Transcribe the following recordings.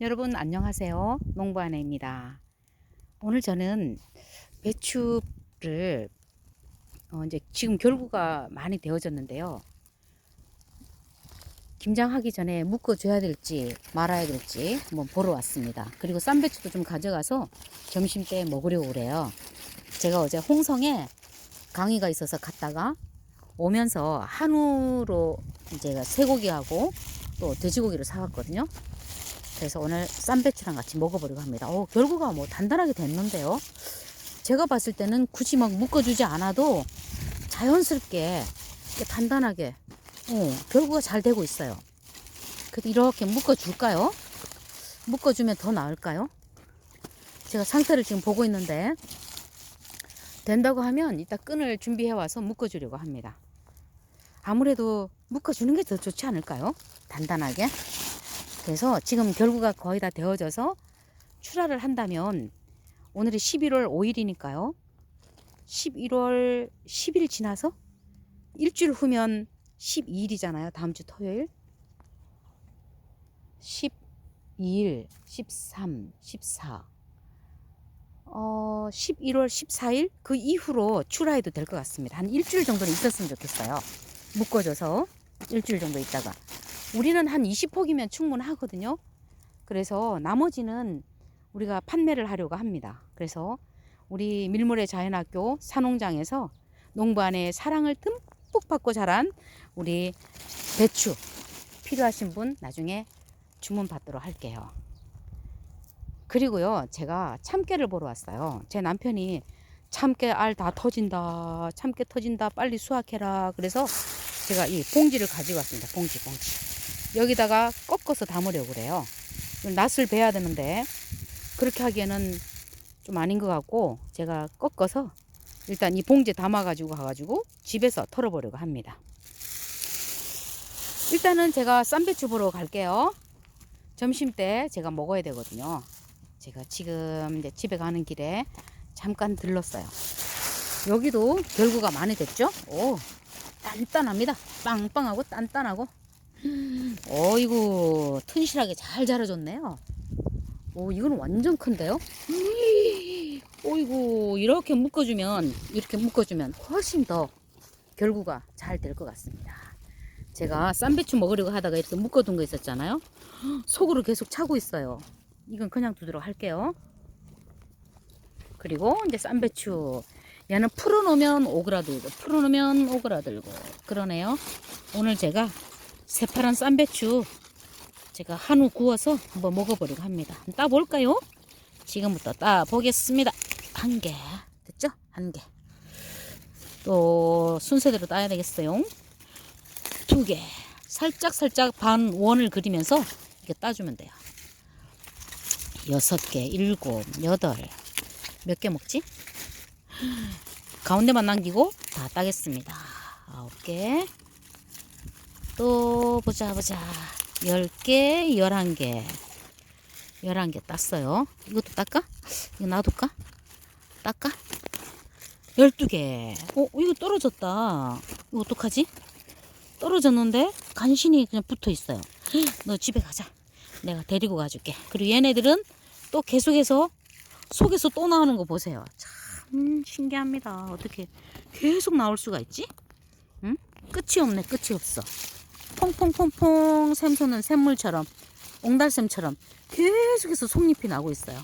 여러분 안녕하세요. 농부아내입니다. 오늘 저는 배추를 어 이제 지금 결구가 많이 되어졌는데요. 김장하기 전에 묶어줘야 될지 말아야 될지 한번 보러 왔습니다. 그리고 쌈배추도 좀 가져가서 점심 때 먹으려고 그래요. 제가 어제 홍성에 강의가 있어서 갔다가 오면서 한우로 이제 쇠고기하고 또 돼지고기를 사왔거든요. 그래서 오늘 쌈배추랑 같이 먹어보려고 합니다. 어, 결구가 뭐 단단하게 됐는데요. 제가 봤을 때는 굳이 막 묶어주지 않아도 자연스럽게 단단하게 어, 결구가 잘 되고 있어요. 그래도 이렇게 묶어줄까요? 묶어주면 더 나을까요? 제가 상태를 지금 보고 있는데 된다고 하면 이따 끈을 준비해 와서 묶어주려고 합니다. 아무래도 묶어주는 게 더 좋지 않을까요? 단단하게. 그래서 지금 결구가 거의 다 되어져서 출하를 한다면 오늘이 11월 5일이니까요. 11월 10일 지나서 일주일 후면 12일이잖아요. 다음 주 토요일. 12일, 13, 14. 어, 11월 14일 그 이후로 출하해도 될 것 같습니다. 한 일주일 정도는 있었으면 좋겠어요. 묶어줘서 일주일 정도 있다가 우리는 한 20폭이면 충분하거든요. 그래서 나머지는 우리가 판매를 하려고 합니다. 그래서 우리 밀물의 자연학교 산농장에서 농부 안에 사랑을 듬뿍 받고 자란 우리 배추 필요하신 분 나중에 주문 받도록 할게요. 그리고요, 제가 참깨를 보러 왔어요. 제 남편이 참깨 알 다 터진다, 참깨 터진다, 빨리 수확해라. 그래서 제가 이 봉지를 가지고 왔습니다. 봉지, 봉지. 여기다가 꺾어서 담으려고 그래요. 낫을 베야 되는데 그렇게 하기에는 좀 아닌 것 같고 제가 꺾어서 일단 이 봉지에 담아가지고 가가지고 집에서 털어보려고 합니다. 일단은 제가 쌈배추 보러 갈게요. 점심 때 제가 먹어야 되거든요. 제가 지금 이제 집에 가는 길에 잠깐 들렀어요. 여기도 결구가 많이 됐죠? 오, 단단합니다. 빵빵하고 단단하고. 어이구, 튼실하게 잘 자라줬네요. 오, 이건 완전 큰데요? 어이구, 이렇게 묶어주면, 이렇게 묶어주면 훨씬 더 결구가 잘 될 것 같습니다. 제가 쌈배추 먹으려고 하다가 이렇게 묶어둔 거 있었잖아요. 속으로 계속 차고 있어요. 이건 그냥 두도록 할게요. 그리고 이제 쌈배추. 얘는 풀어놓으면 오그라들고, 풀어놓으면 오그라들고. 그러네요. 오늘 제가 새파란 쌈배추 제가 한우 구워서 한번 먹어보려고 합니다. 따볼까요? 지금부터 따보겠습니다. 한 개. 됐죠? 한 개. 또 순서대로 따야 되겠어요. 두 개. 살짝 살짝 반 원을 그리면서 이렇게 따주면 돼요. 여섯 개, 일곱, 여덟. 몇 개 먹지? 가운데만 남기고 다 따겠습니다. 아홉 개. 또 보자 보자. 열 개, 열한 개. 열한 개 땄어요. 이것도 닦까? 이거 놔둘까? 닦까? 열두 개. 어, 이거 떨어졌다. 이거 어떡하지? 떨어졌는데 간신히 그냥 붙어 있어요. 너 집에 가자. 내가 데리고 가줄게. 그리고 얘네들은 또 계속해서 속에서 또 나오는 거 보세요. 참 신기합니다. 어떻게 계속 나올 수가 있지? 응? 끝이 없네. 끝이 없어. 퐁퐁퐁퐁 샘솟는 샘물처럼 옹달샘처럼 계속해서 속잎이 나고 있어요.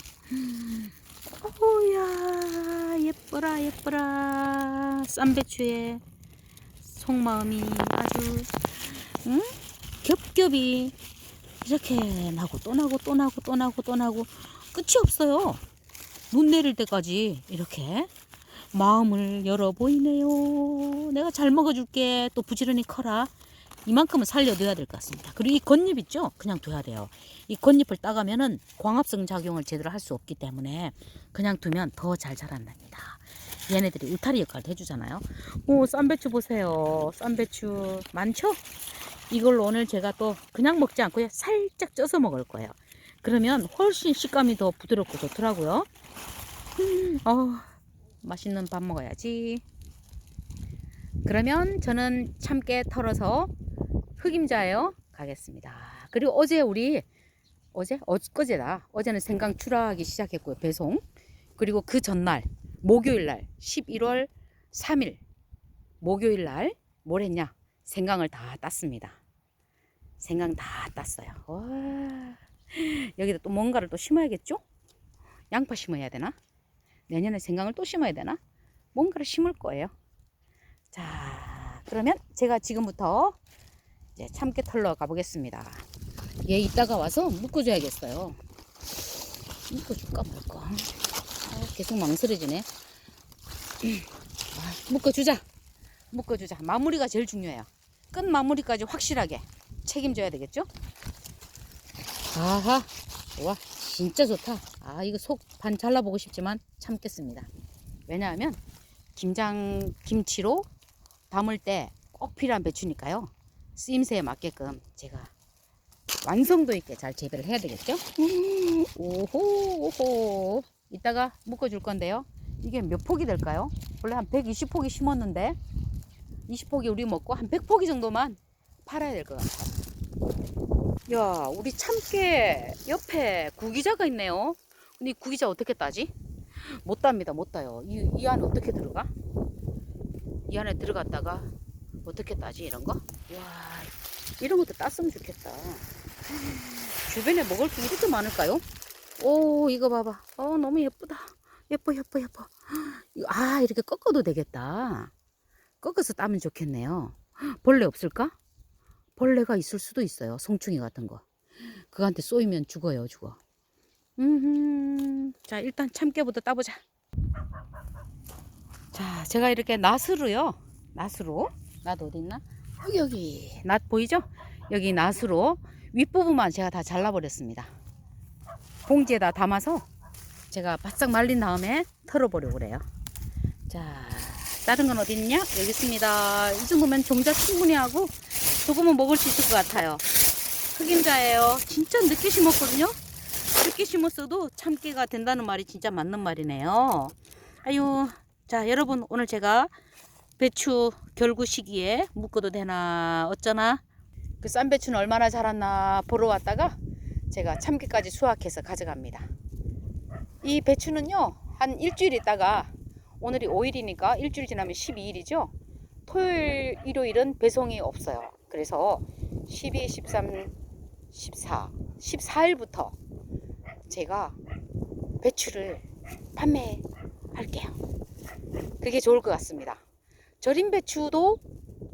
오야 예뻐라 예뻐라 쌈배추의 속마음이 아주 응? 겹겹이 이렇게 나고 또 나고 또 나고 또 나고 또 나고 끝이 없어요. 눈 내릴 때까지 이렇게 마음을 열어 보이네요. 내가 잘 먹어줄게. 또 부지런히 커라. 이만큼은 살려둬야 될 것 같습니다. 그리고 이 겉잎 있죠? 그냥 둬야 돼요. 이 겉잎을 따가면은 광합성 작용을 제대로 할 수 없기 때문에 그냥 두면 더 잘 자란답니다. 얘네들이 울타리 역할을 해주잖아요. 오, 쌈배추 보세요. 쌈배추 많죠? 이걸로 오늘 제가 또 그냥 먹지 않고요. 살짝 쪄서 먹을 거예요. 그러면 훨씬 식감이 더 부드럽고 좋더라고요. 음, 어, 맛있는 밥 먹어야지. 그러면 저는 참깨 털어서 흑임자예요. 가겠습니다. 그리고 어제 우리 어제? 어제다. 어제는 생강 출하하기 시작했고요 배송. 그리고 그 전날 목요일 날 11월 3일 목요일 날 뭘 했냐? 생강을 다 땄습니다. 생강 다 땄어요. 와. 여기다 또 뭔가를 또 심어야겠죠? 양파 심어야 되나? 내년에 생강을 또 심어야 되나? 뭔가를 심을 거예요. 자 그러면 제가 지금부터 이제 참깨 털러 가보겠습니다 얘 이따가 와서 묶어줘야겠어요. 묶어줄까 말까? 아, 계속 망설여지네. 아, 묶어주자. 묶어주자. 마무리가 제일 중요해요. 끝 마무리까지 확실하게 책임져야 되겠죠? 아하, 와, 진짜 좋다. 아, 이거 속 반 잘라보고 싶지만 참겠습니다. 왜냐하면 김장 김치로 담을 때 꼭 필요한 배추니까요. 쓰임새에 맞게끔 제가 완성도 있게 잘 재배를 해야 되겠죠? 오호, 오호. 이따가 묶어줄 건데요. 이게 몇 폭이 될까요? 원래 한 120폭이 심었는데 20폭이 우리 먹고 한 100폭이 정도만 팔아야 될 것 같아요. 야, 우리 참깨 옆에 구기자가 있네요. 근데 이 구기자 어떻게 따지? 못 땁니다, 못 따요. 이, 이 안에 어떻게 들어가? 이 안에 들어갔다가 어떻게 따지, 이런 거? 와, 이런 것도 땄으면 좋겠다. 주변에 먹을 게 이렇게 많을까요? 오 이거 봐봐 어 너무 예쁘다 예뻐 예뻐 예뻐 아 이렇게 꺾어도 되겠다 꺾어서 따면 좋겠네요 벌레 없을까? 벌레가 있을 수도 있어요 송충이 같은 거 그한테 쏘이면 죽어요 죽어 음흠. 자 일단 참깨부터 따보자 자 제가 이렇게 낫으로요 낫으로 낫 어디 있나? 여기 여기 낫 보이죠? 여기 낫으로 윗부분만 제가 다 잘라버렸습니다. 봉지에다 담아서 제가 바싹 말린 다음에 털어보려고 그래요. 자, 다른 건 어디 있냐? 여기 있습니다. 이 정도면 종자 충분히 하고 조금은 먹을 수 있을 것 같아요. 흑임자예요. 진짜 늦게 심었거든요. 늦게 심었어도 참깨가 된다는 말이 진짜 맞는 말이네요. 아유, 자 여러분 오늘 제가 배추 결구 시기에 묶어도 되나 어쩌나 그 쌈배추는 얼마나 자랐나 보러 왔다가 제가 참깨까지 수확해서 가져갑니다. 이 배추는요, 한 일주일 있다가 오늘이 5일이니까 일주일 지나면 12일이죠. 토요일, 일요일은 배송이 없어요. 그래서 12, 13, 14, 14일부터 제가 배추를 판매할게요. 그게 좋을 것 같습니다. 절임 배추도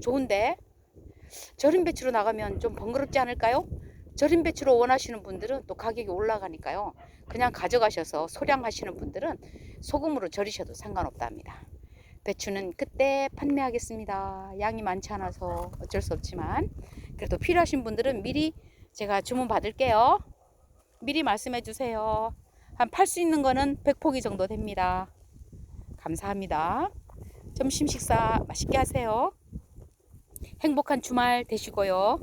좋은데 절임 배추로 나가면 좀 번거롭지 않을까요? 절임 배추로 원하시는 분들은 또 가격이 올라가니까요. 그냥 가져가셔서 소량 하시는 분들은 소금으로 절이셔도 상관없답니다. 배추는 그때 판매하겠습니다. 양이 많지 않아서 어쩔 수 없지만 그래도 필요하신 분들은 미리 제가 주문 받을게요. 미리 말씀해 주세요. 한 팔 수 있는 거는 100포기 정도 됩니다. 감사합니다. 점심 식사 맛있게 하세요. 행복한 주말 되시고요.